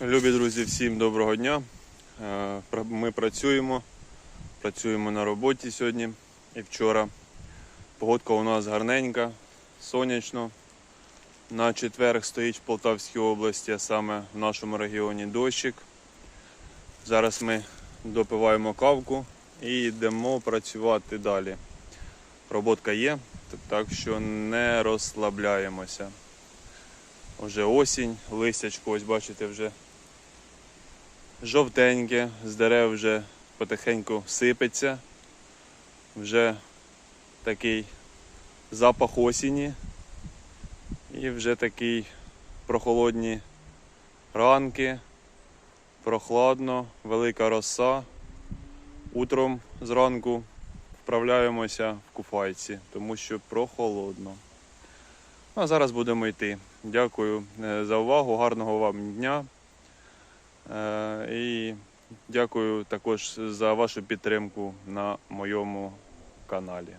Любі друзі, всім доброго дня. Е, Ми працюємо, працюємо на роботі сьогодні і вчора. Погодка у нас гарненька, сонячно. На четверг стоїть в Полтавській області, а саме в нашому регіоні дощик. Зараз ми допиваємо кавку і йдемо працювати далі. Роботка є, так що не розслабляємося. Вже осінь, листячко, ось бачите, вже жовтеньке, з дерев вже потихеньку сипеться. Вже такий запах осені. І вже такий прохолодні ранки, прохладно, велика роса. Утром зранку вправляємося в куфайці, тому що прохолодно. А зараз будемо йти. Дякую е, за увагу, гарного вам дня. Е, І дякую також за вашу підтримку на моєму каналі.